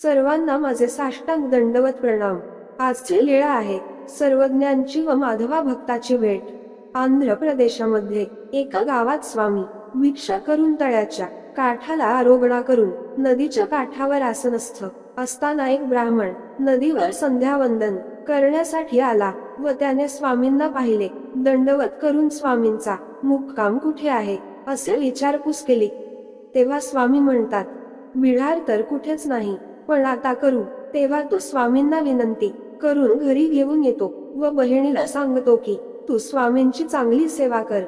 सर्वांना माझे साष्टांग दंडवत प्रणाम. आजची लीळा आहे सर्वज्ञांची व माधवा भक्ताची भेट. आंध्र प्रदेशामध्ये एका गावात स्वामी भिक्षा करून तळ्याच्या काठाला आरोगणा करून नदीच्या काठावर आसनस्थ असताना एक ब्राह्मण नदीवर संध्यावंदन करण्यासाठी आला व त्याने स्वामींना पाहिले दंडवत करून स्वामींचा मुक्काम कुठे आहे असे विचारपूस केली. तेव्हा स्वामी म्हणतात विहार तर कुठेच नाही पण आता करू. तेव्हा तो स्वामींना विनंती करून घरी घेऊन येतो व बहिणीला सांगतो की तू स्वामींची चांगली सेवा कर.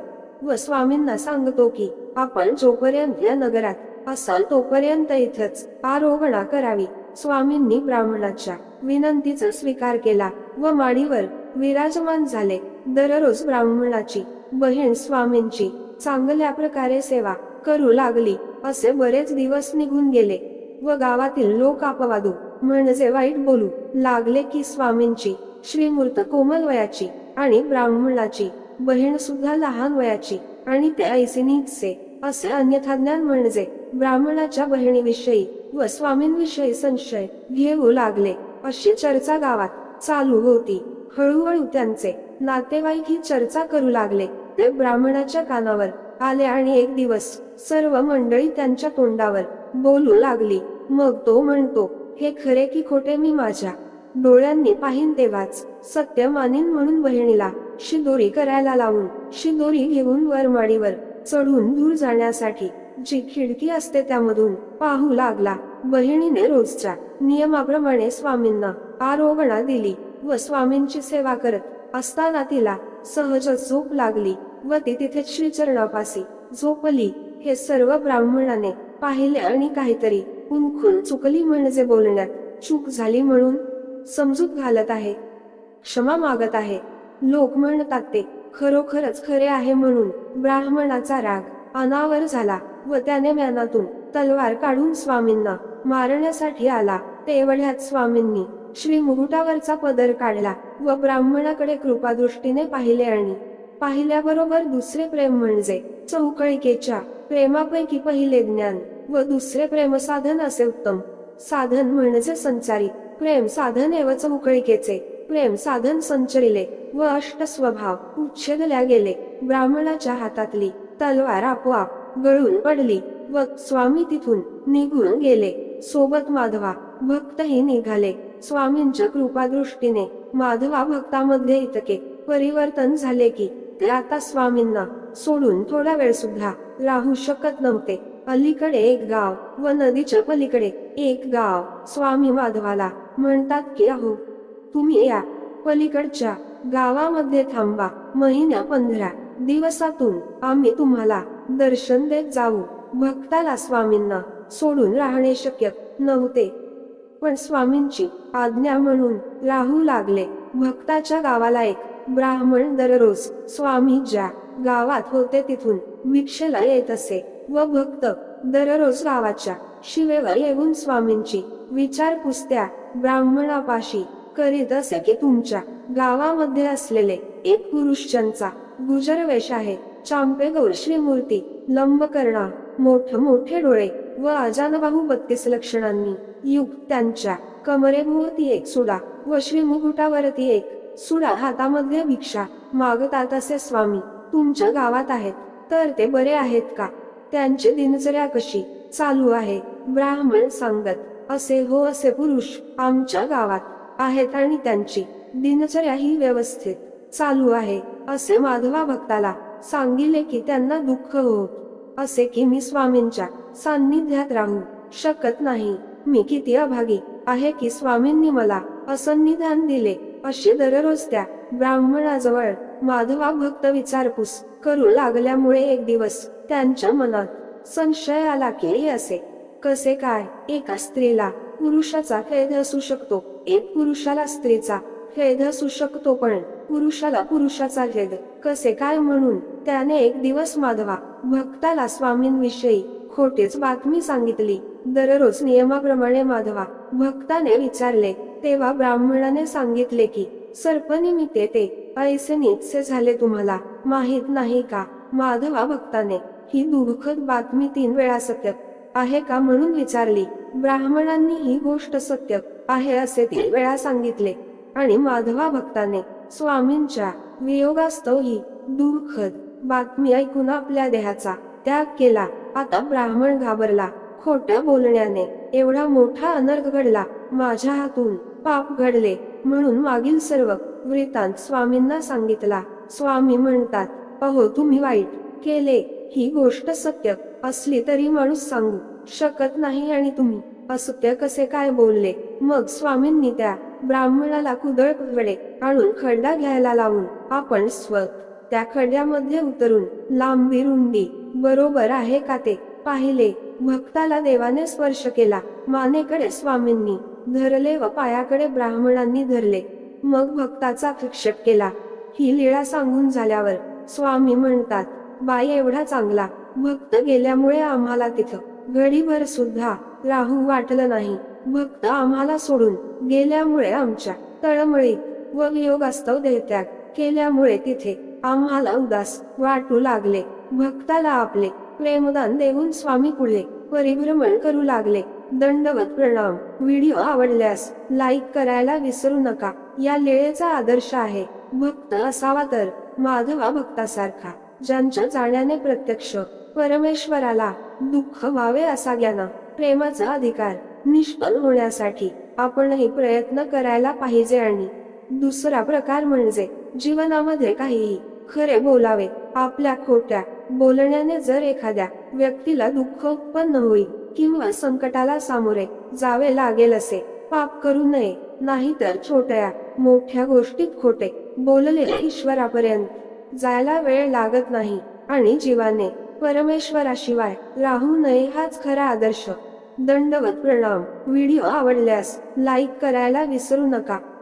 व स्वामींना सांगतो की आपण जोपर्यंत या नगरात असाल तोपर्यंत इथंच आरोगणा करावी. स्वामींनी ब्राह्मणाच्या विनंतीचा स्वीकार केला व माडीवर विराजमान झाले. दररोज ब्राह्मणाची बहीण स्वामींची चांगल्या प्रकारे सेवा करू लागली. असे बरेच दिवस निघून गेले. व गावातील लोक अपवादू. म्हणजे वाईट बोलू. लागले की स्वामींची श्रीमूर्त कोमल वयाची आणि ब्राह्मणाची. बहीण सुद्धा लहान वयाची आणि ते ऐसिनीचे असे अन्यथा ज्ञान म्हणजे ब्राह्मणाच्या बहिणीविषयी व स्वामींविषयी संशय घेऊ लागले. अशी चर्चा गावात चालू होती. हळूहळू त्यांचे नातेवाईक ही चर्चा करू लागले. ते ब्राह्मणाच्या कानावर आले आणि एक दिवस सर्व मंडळी त्यांच्या तोंडावर बोलू लागली. मग तो म्हणतो हे खरे की खोटे मी माझ्या डोळ्यांनी पाहिन तेव्हाच सत्य मानीन म्हणून बहिणीला शिदोरी करायला लावून शिदोरी घेऊन वरमाडीवर चढून दूर जाण्यासाठी जी खिडकी असते त्यामधून पाहू लागला. बहिणीने रोजच्या नियमाप्रमाणे स्वामींना आरोगणा दिली व स्वामींची सेवा करत असताना तिला सहजच झोप लागली. व ती तिथे श्रीचरणापासी झोपली. हे सर्व ब्राह्मणाने पाहिले आणि काहीतरी उनखून चुकली म्हणजे बोलण्यात चूक झाली म्हणून समजूत घालत आहे. क्षमा मागत आहे. लोक म्हणतात ते खरोखरच खरे आहे म्हणून ब्राह्मणाचा राग अनावर झाला व त्याने म्यानातून तलवार काढून स्वामींना मारण्यासाठी आला. तेवढ्यात स्वामींनी श्री मुकुटावरचा पदर काढला व ब्राह्मणाकडे कृपादृष्टीने पाहिले आणि पाहिल्याबरोबर दुसरे प्रेम म्हणजे चौकळिकेच्या प्रेमापैकी पहिले ज्ञान व दुसरे प्रेम साधन असे उत्तम. साधन म्हणजे संचारी प्रेम साधन एव चौकळिकेचे प्रेम साधन संचरिले व अष्ट स्वभाव उच्छेदल्या गेले. ब्राह्मणाच्या हातातली तलवार आपोआप गळून पडली व स्वामी तिथून निघून गेले. सोबत माधवा भक्तही निघाले. स्वामींच्या कृपादृष्टीने माधवा भक्तामध्ये इतके परिवर्तन झाले की ते आता स्वामींना सोडून थोडा वेळ सुद्धा राहू शकत नव्हते. अलीकडे एक गाव व नदीच्या पलीकडे एक गाव स्वामी माधवाला म्हणतात की अहो तुम्ही या. पलीकडच्या गावामध्ये थांबा. महिन्या पंधरा दिवसातून आम्ही तुम्हाला दर्शन देत जाऊ. भक्ताला स्वामींना सोडून राहणे शक्य नव्हते. पण स्वामींची आज्ञा म्हणून राहू लागले. भक्ताच्या गावाला एक ब्राह्मण दररोज स्वामी ज्या गावात होते तिथून भिक्षेला येत असे व भक्त दररोज गावाच्या शिवेवर येऊन स्वामींची विचार पुस्त्या ब्राह्मणापाशी करीत असे की तुमच्या गावामध्ये असलेले एक पुरुष ज्यांचा गुजर वेश आहे. चांपे गौर श्रीमूर्ती लंबकर्णा मोठ मोठे डोळे व अजानबाहू बत्तीस लक्षणांनी युग त्यांच्या कमरेभोवती एक सुडा व श्रीमुकुटावरती एक सुडा हातामधल्या भिक्षा मागतात असे स्वामी तुमच्या गावात आहेत तर ते बरे आहेत का? त्यांची दिनचर्या कशी? चालू आहे. ब्राह्मण सांगत असे हो असे पुरुष आमच्या गावात आहेत आणि त्यांची दिनचर्या ही व्यवस्थित चालू आहे. असे माधवा भक्ताला सांगितले की त्यांना दुःख हो. असे की मी स्वामींच्या सान्निध्यात राहू शकत नाही. मी किती अभागी आहे की स्वामींनी मला असन्निधान दिले. अशी दररोज त्या ब्राह्मणाजवळ माधवा भक्त विचारपूस करू लागल्यामुळे एक दिवस त्यांच्या मनात संशय आला की हे असे कसे काय एका स्त्रीला पुरुषाचा खेद असू शकतो? एक पुरुषाला स्त्रीचा खेद असू शकतो पण पुरुषाला पुरुषाचा खेद कसे काय म्हणून? त्याने एक दिवस माधवा भक्ताला स्वामींविषयी खोटेच बातमी सांगितली. दररोज नियमाप्रमाणे माधवा भक्ताने विचारले तेव्हा ब्राह्मणाने सांगितले की सर्पनिमित्ते ते ऐसे नित्से झाले तुम्हाला. माहीत नाही का? माधवा भक्ताने. ही दुःखद बातमी तीन वेळा सत्य आहे का म्हणून विचारली. ब्राह्मणांनी ही गोष्ट सत्य आहे असे तीन वेळा सांगितले. आणि माधवा भक्ताने स्वामींच्या वियोगास्तव ही दुःखद बातमी ऐकून आपल्या देहाचा त्याग केला. आता ब्राह्मण घाबरला. खोट्या बोलण्याने एवढा मोठा अनर्थ घडला. माझ्या हातून पाप घडले म्हणून मागील सर्व वृत्तांत स्वामींना सांगितला. स्वामी म्हणतात अहो तुम्ही वाईट केले. ही गोष्ट सत्य असली तरी माणूस सांगू शकत नाही आणि तुम्ही असत्य कसे काय बोलले? मग स्वामींनी त्या ब्राह्मणाला कुदळ कुदळे आणून खड्डा घ्यायला लावून आपण स्वत त्या खड्ड्यामध्ये उतरून लांबी रुंदी बरोबर आहे का ते पाहिले. भक्ताला देवाने स्पर्श केला. मानेकडे स्वामींनी धरले व पायाकडे ब्राह्मणांनी धरले. मग भक्ताचा प्रक्षेप केला. ही लीळा सांगून झाल्यावर स्वामी म्हणतात बाई एवढा चांगला. भक्त गेल्यामुळे आम्हाला तिथं घडीभर सुद्धा राहू वाटलं नाही. भक्त आम्हाला सोडून गेल्यामुळे आमच्या तळमळीत व योगास्तव देहत्याग केल्यामुळे तिथे आम्हाला उदास वाटू लागले. भक्ताला आपले प्रेमदान देऊन स्वामी कुळे परिभ्रमण करू लागले. दंडवत प्रणाम. व्हिडिओ आवडल्यास लाईक करायला विसरू नका. या लेळेचा आदर्श आहे. भक्त असावा तर माधवा भक्तासारखा. ज्यांच्या जाण्याने प्रत्यक्ष परमेश्वराला दुःख व्हावे असा ज्ञाना प्रेमाचा अधिकार निष्फल होण्यासाठी आपणही प्रयत्न करायला पाहिजे आणि दुसरा प्रकार म्हणजे जीवनामध्ये काहीही खरे बोलावे. आपल्या खोट्या बोलण्याने जर एखाद्या व्यक्तीला दुःख उत्पन्न होईल किंवा संकटाला सामोरे जावे लागेल असे पाप करू नये नाहीतर छोट्या मोठ्या गोष्टीत खोटे बोलले ईश्वरापर्यंत जायला वेळ लागत नाही आणि जीवाने परमेश्वराशिवाय राहू नये हाच खरा आदर्श. दंडवत प्रणाम. व्हिडिओ आवडल्यास लाईक करायला विसरू नका.